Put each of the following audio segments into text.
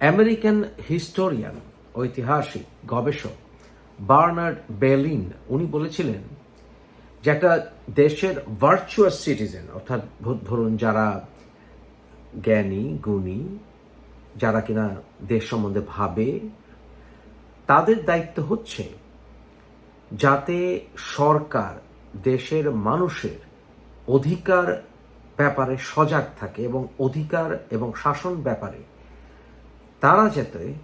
American historian, ঐতিহাসিক গবেষক Bernard বেলিন, উনি বলেছিলেন যে একটা দেশের ভার্চুয়াস সিটিজেন অর্থাৎ ধরুন যারা জ্ঞানী, গুণী, যারা কিনা দেশ সম্বন্ধে ভাবে, তাদের দায়িত্ব হচ্ছে যাতে সরকার দেশের মানুষের অধিকার ব্যাপারে সজাগ থাকে এবং অধিকার এবং শাসন ব্যাপারে তারা যাতে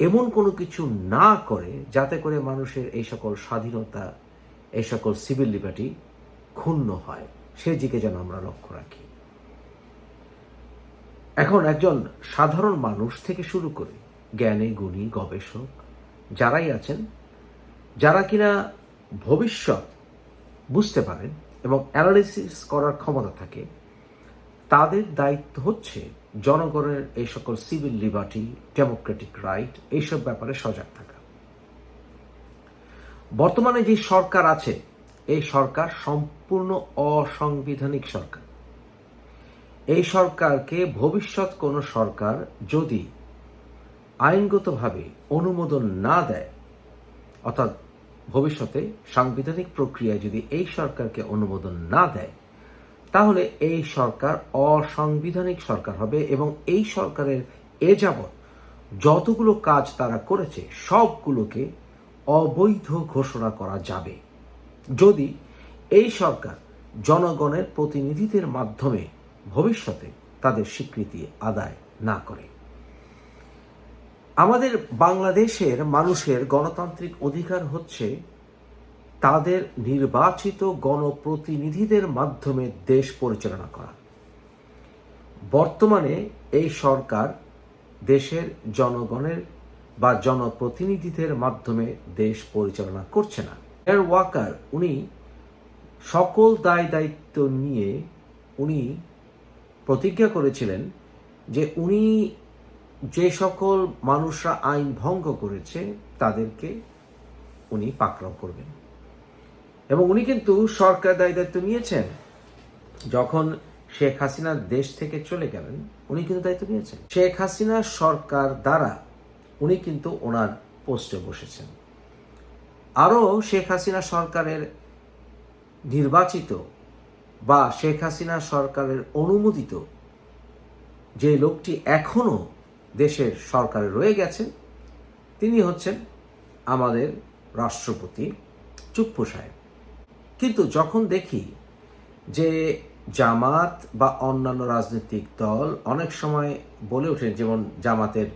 এমন কোনো কিছু না করে, যাতে করে মানুষের এই সকল স্বাধীনতা, এই সকল সিভিল লিবার্টি ক্ষুণ্ণ হয়। সেদিকে যেন আমরা লক্ষ্য রাখি। এখন একজন সাধারণ মানুষ থেকে শুরু করে জ্ঞানী, গুণী, গবেষক যারাই আছেন, যারা কিনা ভবিষ্যৎ বুঝতে পারেন এবং অ্যানালিসিস করার ক্ষমতা থাকে তাদের দায়িত্ব হচ্ছে জনগণের এই সকল সিভিল লিবার্টি, ডেমোক্রেটিক রাইট, এইসব ব্যাপারে সজাগ থাকা। বর্তমানে যে সরকার আছে, এই সরকার সম্পূর্ণ অসাংবিধানিক সরকার। এই সরকারকে ভবিষ্যৎ কোনো সরকার যদি আইনগতভাবে অনুমোদন না দেয়, অর্থাৎ ভবিষ্যতে সাংবিধানিক প্রক্রিয়ায় যদি এই সরকারকে অনুমোদন না দেয় তাহলে এই সরকার অসাংবিধানিক সরকার হবে এবং এই সরকারের এ যাবৎ যতগুলো কাজ তারা করেছে, সবগুলোকে অবৈধ ঘোষণা করা যাবে। যদি এই সরকার জনগণের প্রতিনিধিদের মাধ্যমে ভবিষ্যতে তাদের স্বীকৃতি আদায় না করে। আমাদের বাংলাদেশের মানুষের গণতান্ত্রিক অধিকার হচ্ছে তাদের নির্বাচিত গণপ্রতিনিধিদের মাধ্যমে দেশ পরিচালনা করা। বর্তমানে এই সরকার দেশের জনগণের বা জনপ্রতিনিধিদের মাধ্যমে দেশ পরিচালনা করছে না। এর ওয়াকার, উনি সকল দায় দায়িত্ব নিয়ে উনি প্রতিজ্ঞা করেছিলেন যে উনি যে সকল মানুষরা আইন ভঙ্গ করেছে, তাদেরকে উনি পাকড়াও করবেন। এবং উনি কিন্তু সরকার দায় দায়িত্ব নিয়েছেন। যখন শেখ হাসিনা দেশ থেকে চলে গেলেন, উনি কিন্তু দায়িত্ব নিয়েছেন। শেখ হাসিনা সরকার দ্বারা উনি কিন্তু ওনার পোস্টে বসেছেন। আরও শেখ হাসিনা সরকারের নির্বাচিত বা শেখ হাসিনা সরকারের অনুমোদিত যে লোকটি এখনও দেশের সরকারে রয়ে গেছেন, তিনি হচ্ছেন আমাদের রাষ্ট্রপতি চুপ্পু সাহেব। কিন্তু যখন দেখি যে জামাত বা অন্যান্য রাজনৈতিক দল অনেক সময় বলে ওঠেন যেমন জামাতের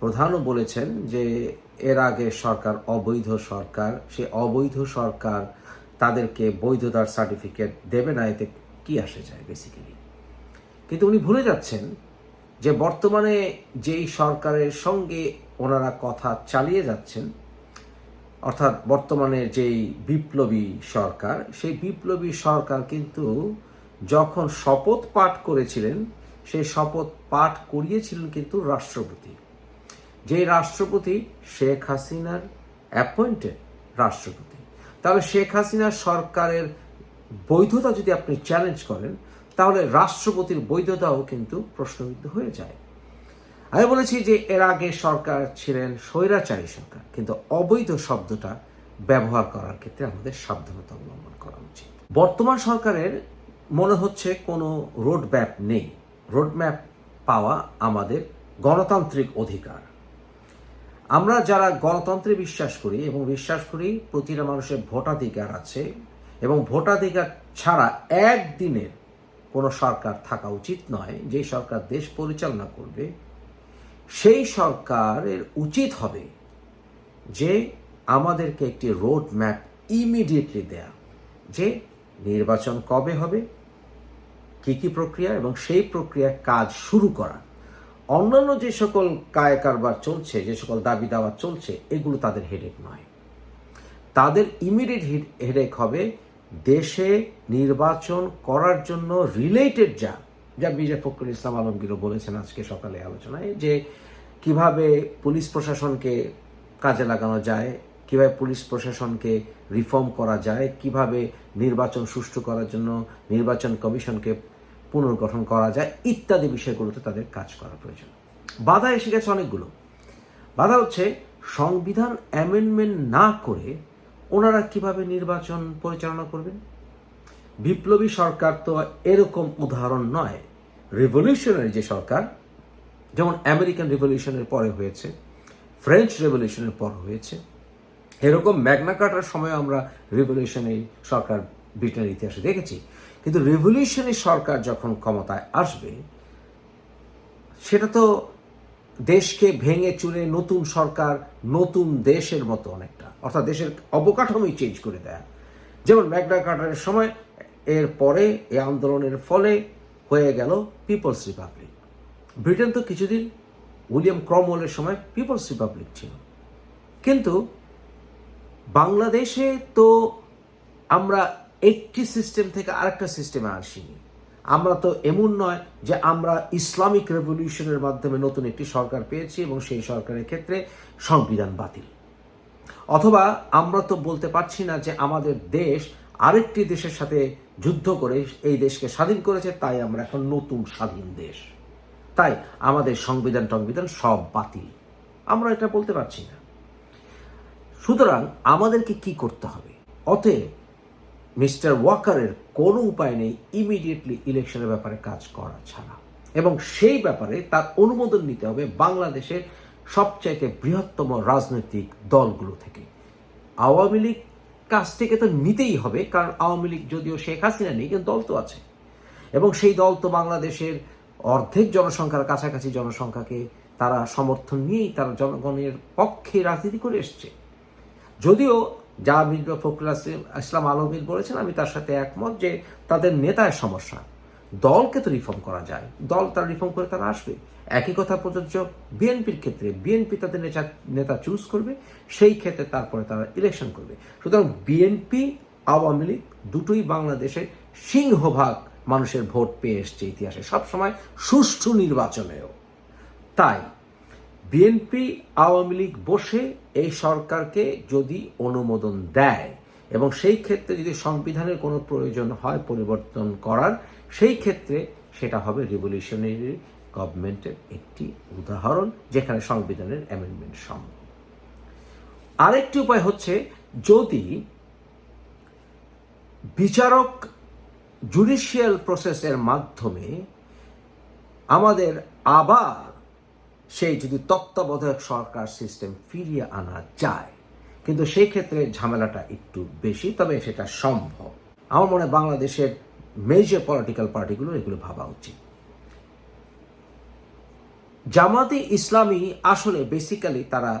প্রধানও বলেছেন যে এর আগে সরকার অবৈধ সরকার, সে অবৈধ সরকার তাদেরকে বৈধতার সার্টিফিকেট দেবে না, এতে কি আসে যায় বেসিক্যালি কিন্তু উনি ভুলে যাচ্ছেন যে বর্তমানে যেই সরকারের সঙ্গে ওনারা কথা চালিয়ে যাচ্ছেন অর্থাৎ বর্তমানে যেই বিপ্লবী সরকার, সেই বিপ্লবী সরকার কিন্তু যখন শপথ পাঠ করেছিলেন, সেই শপথ পাঠ করিয়েছিলেন কিন্তু রাষ্ট্রপতি। যে রাষ্ট্রপতি, শেখ হাসিনার অ্যাপয়েন্টেড রাষ্ট্রপতি। তাহলে শেখ হাসিনা সরকারের বৈধতা যদি আপনি চ্যালেঞ্জ করেন, তাহলে রাষ্ট্রপতির বৈধতাও কিন্তু প্রশ্নবিদ্ধ হয়ে যায়। আমি বলেছি যে এর আগে সরকার ছিলেন স্বৈরাচারী সরকার, কিন্তু অবৈধ শব্দটা ব্যবহার করার ক্ষেত্রে আমাদের সাবধানতা অবলম্বন করা উচিত। বর্তমান সরকারের মনে হচ্ছে কোনো রোড ম্যাপ নেই। রোড ম্যাপ পাওয়া আমাদের গণতান্ত্রিক অধিকার। আমরা যারা গণতন্ত্রে বিশ্বাস করি এবং বিশ্বাস করি প্রতিটা মানুষের ভোটাধিকার আছে এবং ভোটাধিকার ছাড়া একদিনের কোনো সরকার থাকা উচিত নয়। যে সরকার দেশ পরিচালনা করবে সেই সরকারের উচিত হবে যে আমাদেরকে একটি রোড ম্যাপ ইমিডিয়েটলি দেয়া, যে নির্বাচন কবে হবে, কি কি প্রক্রিয়া এবং সেই প্রক্রিয়ার কাজ শুরু করা। অন্যান্য যে সকল কায় কারবার চলছে, যে সকল দাবি দাওয়া চলছে, এগুলো তাদের হেডেক নয়। তাদের ইমিডিয়েট হেডেক হবে দেশে নির্বাচন করার জন্য রিলেটেড যা যা বিজে ফখরুল ইসলাম আলমগীরও বলেছেন আজকে সকালে আলোচনায় যে কীভাবে পুলিশ প্রশাসনকে কাজে লাগানো যায়, কীভাবে পুলিশ প্রশাসনকে রিফর্ম করা যায়, কীভাবে নির্বাচন সুষ্ঠু করার জন্য নির্বাচন কমিশনকে পুনর্গঠন করা যায় ইত্যাদি বিষয়গুলোতে তাদের কাজ করা প্রয়োজন। বাধা এসে গেছে অনেকগুলো। বাধা হচ্ছে সংবিধান অ্যামেন্ডমেন্ট না করে ওনারা কীভাবে নির্বাচন পরিচালনা করবেন? বিপ্লবী সরকার তো এরকম উদাহরণ নয়। রেভলিউশনারি যে সরকার, যেমন আমেরিকান রেভলিউশনের পরে হয়েছে ফ্রেঞ্চ রেভলিউশনের পর হয়েছে, এরকম ম্যাগনা কার্টার সময় আমরা রেভলিউশনারি সরকার ব্রিটেনের ইতিহাসে দেখেছি। কিন্তু রেভলিউশনারি সরকার যখন ক্ষমতায় আসবে, সেটা তো দেশকে ভেঙে চুরে নতুন সরকার, নতুন দেশের মতো অনেকটা, অর্থাৎ দেশের অবকাঠামোই চেঞ্জ করে দেয়া। যেমন ম্যাগনা কার্টারের সময়, এর পরে, এই আন্দোলনের ফলে হয়ে গেল পিপলস রিপাবলিক। ব্রিটেন তো কিছুদিন উইলিয়াম ক্রমওয়েলের সময় পিপলস রিপাবলিক ছিল। কিন্তু বাংলাদেশে তো আমরা একটি সিস্টেম থেকে আরেকটা সিস্টেমে আসিনি। আমরা তো এমন নয় যে আমরা ইসলামিক রেভলিউশনের মাধ্যমে নতুন একটি সরকার পেয়েছি এবং সেই সরকারের ক্ষেত্রে সংবিধান বাতিল। অথবা আমরা তো বলতে পারছি না যে আমাদের দেশ আরেকটি দেশের সাথে যুদ্ধ করে এই দেশকে স্বাধীন করেছে, তাই আমরা এখন নতুন স্বাধীন দেশ। তাই আমাদের সংবিধান টংবিধান সব বাতিল। আমরা এটা বলতে পারছি না। সুতরাং আমাদেরকে কি করতে হবে? অতএব মিস্টার ওয়াকারের কোনো উপায় নেই ইমিডিয়েটলি ইলেকশনের ব্যাপারে কাজ করা ছাড়া। এবং সেই ব্যাপারে তার অনুমোদন নিতে হবে বাংলাদেশের সবচাইতে বৃহত্তম রাজনৈতিক দলগুলো থেকে। আওয়ামী লীগ কাছ থেকে তো নিতেই হবে, কারণ আওয়ামী লীগ যদিও শেখ হাসিনা নেই, কিন্তু দল তো আছে। এবং সেই দল তো বাংলাদেশের অর্ধেক জনসংখ্যার কাছাকাছি জনসংখ্যাকে তারা সমর্থন নিয়েই তারা জনগণের পক্ষে রাজনীতি করে এসছে। যদিও যা মির্জা ফখরুল ইসলাম আলমগীর বলেছেন, আমি তার সাথে একমত যে তাদের নেতায় সমস্যা। দলকে তো রিফর্ম করা যায়। দল তার রিফর্ম করে তারা আসবে। একই কথা প্রযোজ্য, বিএনপির ক্ষেত্রে বিএনপি তাদের নেতা নেতা চুজ করবে, সেই ক্ষেত্রে তারপরে তারা ইলেকশন করবে। সুতরাং বিএনপি, আওয়ামী লীগ দুটোই বাংলাদেশের সিংহভাগ মানুষের ভোট পেয়ে এসছে ইতিহাসে, সবসময় সুষ্ঠু নির্বাচনেও। তাই বিএনপি, আওয়ামী লীগ বসে এই সরকারকে যদি অনুমোদন দেয় এবং সেই ক্ষেত্রে যদি সংবিধানের কোনো প্রয়োজন হয় পরিবর্তন করার সেই ক্ষেত্রে সেটা হবে রিভলিউশনারি গভর্নমেন্টের একটি উদাহরণ, যেখানে সংবিধানের অ্যামেন্ডমেন্ট সম্ভব। আরেকটি উপায় হচ্ছে, যদি বিচারক জুডিশিয়াল প্রসেসের মাধ্যমে আমাদের আবার সেই যদি তত্ত্বাবধায়ক সরকার সিস্টেম ফিরিয়ে আনা যায়, কিন্তু সেই ক্ষেত্রে ঝামেলাটা একটু বেশি, তবে সেটা সম্ভব। আমার মনে বাংলাদেশের মেজর পলিটিক্যাল পার্টিগুলো এগুলো ভাবা উচিত। জামাতে ইসলামী আসলে বেসিক্যালি তারা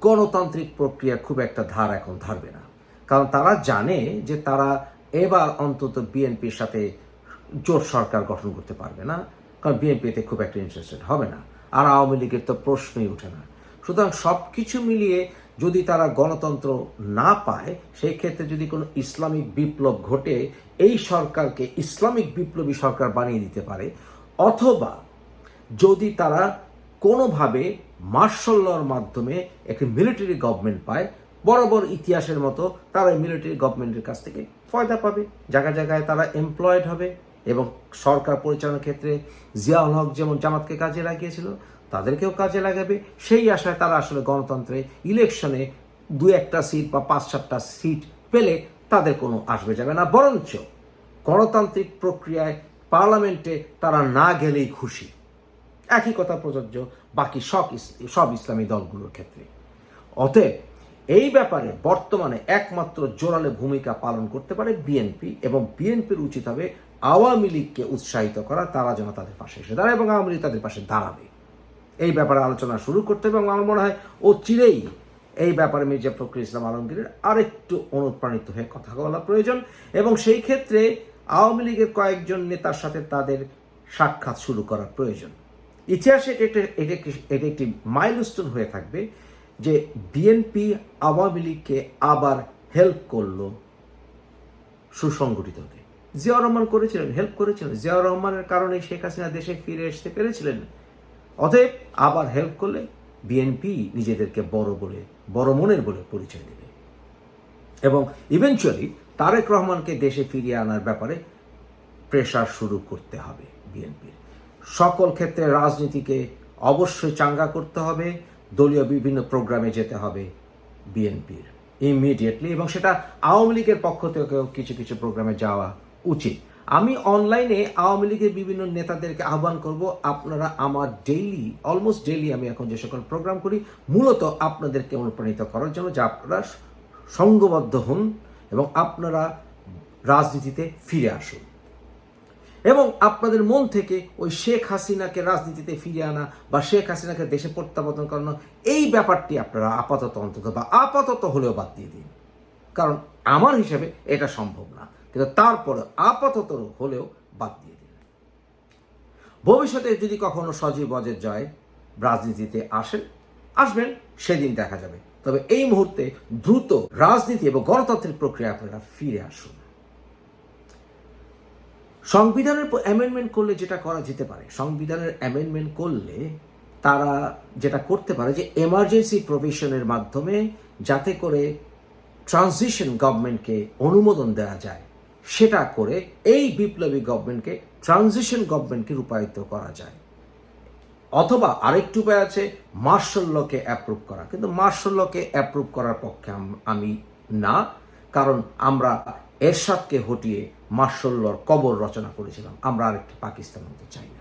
গণতান্ত্রিক প্রক্রিয়া খুব একটা ধার এখন ধারবে না। কারণ তারা জানে যে তারা এবার অন্তত বিএনপির সাথে জোট সরকার গঠন করতে পারবে না, কারণ বিএনপিতে খুব একটা ইন্টারেস্টেড হবে না। আর আওয়ামী লীগের তো প্রশ্নই ওঠে না। সুতরাং সব কিছু মিলিয়ে যদি তারা গণতন্ত্র না পায়, সেই ক্ষেত্রে যদি কোনো ইসলামিক বিপ্লব ঘটে, এই সরকারকে ইসলামিক বিপ্লবী সরকার বানিয়ে দিতে পারে। অথবা যদি তারা কোনোভাবে মার্শাল লর মাধ্যমে একটি মিলিটারি গভর্নমেন্ট পায়, বরাবর ইতিহাসের মতো তারা মিলিটারি গভর্নমেন্টের কাছ থেকে ফয়দা পাবে। জায়গায় জায়গায় তারা এমপ্লয়েড হবে এবং সরকার পরিচালনার ক্ষেত্রে জিয়াউল হক যেমন জামাতকে কাজে লাগিয়েছিল তাদেরকেও কাজে লাগাবে। সেই আশায় তারা আসলে গণতন্ত্রে ইলেকশনে দু একটা সিট বা পাঁচ সাতটা সিট পেলে তাদের কোনো আসবে যাবে না। বরঞ্চ গণতান্ত্রিক প্রক্রিয়ায় পার্লামেন্টে তারা না গেলেই খুশি। একই কথা প্রযোজ্য বাকি সব সব ইসলামী দলগুলোর ক্ষেত্রে। অতএব এই ব্যাপারে বর্তমানে একমাত্র জোরালো ভূমিকা পালন করতে পারে বিএনপি এবং বিএনপির উচিত হবে আওয়ামী লীগকে উৎসাহিত করা। তারা যেন তাদের পাশে এসে দাঁড়ায় এবং আওয়ামী লীগ তাদের পাশে দাঁড়াবে। এই ব্যাপারে আলোচনা শুরু করতে হবে এবং আমার মনে হয় ও চিরেই এই ব্যাপারে মির্জা ফখরুল ইসলাম আলমগীরের আরেকটু অনুপ্রাণিত হয়ে কথা বলা প্রয়োজন এবং সেই ক্ষেত্রে আওয়ামী লীগের কয়েকজন নেতার সাথে তাদের সাক্ষাৎ শুরু করা প্রয়োজন। ইতিহাসে এটা একটা, এটা এটা একটি মাইলস্টোন হয়ে থাকবে যে বিএনপি আওয়ামী লীগকে আবার হেল্প করল সুসংগঠিত হতে। জিয়াউর রহমান করেছিলেন হেল্প করেছিলেন। জিয়াউর রহমানের কারণে শেখ হাসিনা দেশে ফিরে আসতে পেরেছিলেন। অতএব আবার হেল্প করলে বিএনপি নিজেদেরকে বড় বলে, বড় মনের বলে পরিচয় দেবে। এবং ইভেনচুয়ালি তারেক রহমানকে দেশে ফিরিয়ে আনার ব্যাপারে প্রেশার শুরু করতে হবে বিএনপির সকল ক্ষেত্রে রাজনীতিকে অবশ্যই চাঙ্গা করতে হবে, দলীয় বিভিন্ন প্রোগ্রামে যেতে হবে বিএনপির ইমিডিয়েটলি এবং সেটা আওয়ামী লীগের পক্ষ থেকেও কিছু কিছু প্রোগ্রামে যাওয়া উচিত। আমি অনলাইনে আওয়ামী লীগের বিভিন্ন নেতাদেরকে আহ্বান করব, আপনারা আমার ডেইলি অলমোস্ট ডেইলি আমি এখন যে সকল প্রোগ্রাম করি, মূলত আপনাদেরকে অনুপ্রাণিত করার জন্য যে আপনারা সঙ্গবদ্ধ হন এবং আপনারা রাজনীতিতে ফিরে আসুন। এবং আপনাদের মন থেকে ওই শেখ হাসিনাকে রাজনীতিতে ফিরিয়ে আনা বা শেখ হাসিনাকে দেশে প্রত্যাবর্তন করানো, এই ব্যাপারটি আপনারা আপাতত অন্তত বা আপাতত হলেও বাদ দিয়ে দিন। কারণ আমার হিসেবে এটা সম্ভব না। কিন্তু তারপরে আপাতত হলেও বাদ দিয়ে দিন ভবিষ্যতে যদি কখনো সজীব অজের জয় রাজনীতিতে আসেন, আসবেন, সেদিন দেখা যাবে। তবে এই মুহূর্তে দ্রুত রাজনীতি এবং গণতান্ত্রিক প্রক্রিয়া আপনারা ফিরে আসুন। সংবিধানের অ্যামেন্ডমেন্ট করলে যেটা করা যেতে পারে, সংবিধানের অ্যামেন্ডমেন্ট করলে তারা যেটা করতে পারে যে এমার্জেন্সি প্রভিশনের মাধ্যমে যাতে করে ট্রানজিশন গভর্নমেন্টকে অনুমোদন দেওয়া যায়। সেটা করে এই বিপ্লবী গভর্নমেন্টকে ট্রানজিশন গভর্নমেন্টকে রূপায়িত করা যায়। অথবা আরেকটি উপায় আছে মার্শাল লকে অ্যাপ্রুভ করা। কিন্তু মার্শাল লকে অ্যাপ্রুভ করার পক্ষে আমি না। কারণ আমরা এরশাদকে হটিয়ে মার্শাল লর কবর রচনা করেছিলাম। আমরা আরেকটি পাকিস্তান হতে চাই না।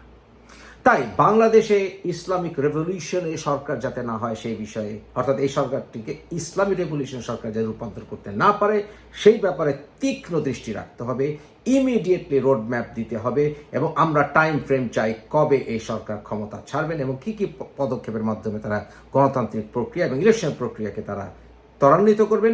তাই বাংলাদেশে ইসলামিক রেভলিউশনে সরকার যাতে না হয় সেই বিষয়ে, অর্থাৎ এই সরকারটিকে ইসলামিক রেভলিউশন সরকার যাতে রূপান্তর করতে না পারে, সেই ব্যাপারে তীক্ষ্ণ দৃষ্টি রাখতে হবে ইমিডিয়েটলি রোড ম্যাপ দিতে হবে, এবং আমরা টাইম ফ্রেম চাই কবে এই সরকার ক্ষমতা ছাড়বেন এবং কি কি পদক্ষেপের মাধ্যমে তারা গণতান্ত্রিক প্রক্রিয়া এবং ইলেকশন প্রক্রিয়াকে তারা ত্বরান্বিত করবেন।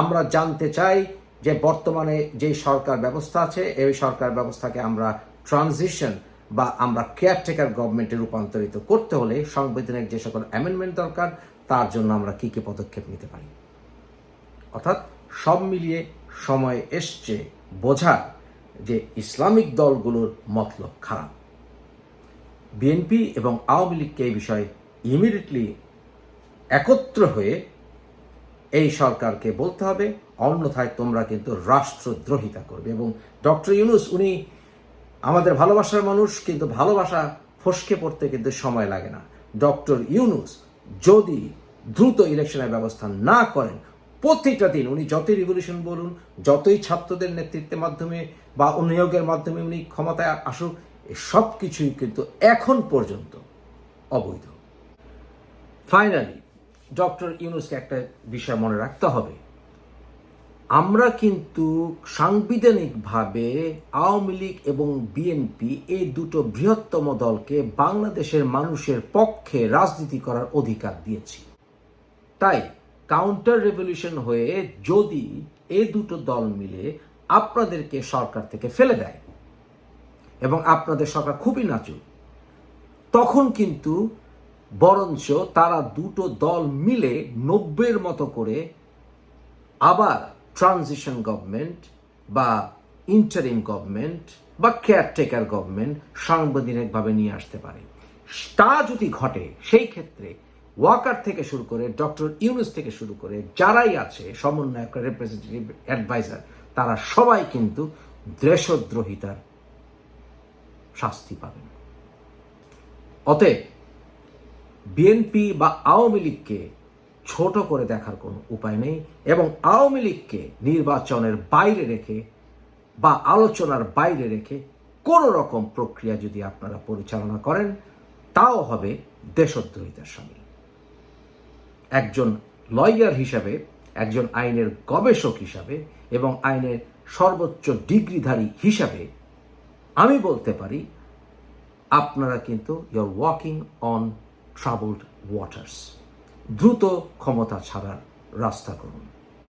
আমরা জানতে চাই যে বর্তমানে যে সরকার ব্যবস্থা আছে, এই সরকার ব্যবস্থাকে আমরা ট্রানজিশন বা আমরা কেয়ারটেকার গভর্নমেন্টে রূপান্তরিত করতে হলে সাংবিধানিক যে সকল অ্যামেন্ডমেন্ট দরকার, তার জন্য আমরা কি কি পদক্ষেপ নিতে পারি? অর্থাৎ সব মিলিয়ে সময় এসছে বোঝার যে ইসলামিক দলগুলোর মতলব খারাপ। বিএনপি এবং আওয়ামী লীগকে এই বিষয়ে ইমিডিয়েটলি একত্র হয়ে এই সরকারকে বলতে হবে, অন্যথায় তোমরা কিন্তু রাষ্ট্রদ্রোহিতা করবে। এবং ডক্টর ইউনুস, উনি আমাদের ভালোবাসার মানুষ, কিন্তু ভালোবাসা ফসকে পড়তে কিন্তু সময় লাগে না। ডক্টর ইউনুস যদি দ্রুত ইলেকশনের ব্যবস্থা না করেন প্রত্যেকটা দিন উনি যতই রিভলিউশন বলুন, যতই ছাত্রদের নেতৃত্বের মাধ্যমে বা নিয়োগের মাধ্যমে উনি ক্ষমতায় আসুক সব কিছুই কিন্তু এখন পর্যন্ত অবৈধ। ফাইনালি ডক্টর ইউনুসকে একটা বিষয় মনে রাখতে হবে। আমরা কিন্তু সাংবিধানিকভাবে আওয়ামী লীগ এবং বিএনপি এই দুটো বৃহত্তম দলকে বাংলাদেশের মানুষের পক্ষে রাজনীতি করার অধিকার দিয়েছি। তাই কাউন্টার রেভলিউশন হয়ে যদি এই দুটো দল মিলে আপনাদেরকে সরকার থেকে ফেলে দেয় এবং আপনাদের সরকার খুবই নাচুক তখন কিন্তু বরঞ্চ তারা দুটো দল মিলে নব্বের মতো করে আবার ট্রানজিশন গভর্নমেন্ট বা ইন্টারিম গভর্নমেন্ট বা কেয়ারটেকার গভর্নমেন্ট সাংবিধানিকভাবে নিয়ে আসতে পারে। তা যদি ঘটে, সেই ক্ষেত্রে ওয়াকার থেকে শুরু করে ডক্টর ইউনুস থেকে শুরু করে যারাই আছে, সমন্বয়ক রিপ্রেজেন্টেটিভ অ্যাডভাইজার তারা সবাই কিন্তু দেশদ্রোহিতার শাস্তি পাবেন। অতএব, বিএনপি বা আওয়ামী লীগকে ছোট করে দেখার কোনো উপায় নেই এবং আওয়ামী লীগকে নির্বাচনের বাইরে রেখে বা আলোচনার বাইরে রেখে কোনো রকম প্রক্রিয়া যদি আপনারা পরিচালনা করেন, তাও হবে দেশদ্রোহিতার সামিল। একজন লয়ার হিসাবে, একজন আইনের গবেষক হিসাবে এবং আইনের সর্বোচ্চ ডিগ্রিধারী হিসাবে আমি বলতে পারি, আপনারা কিন্তু your walking on troubled waters দ্রুত ক্ষমতা ছাড়ার রাস্তা করুন।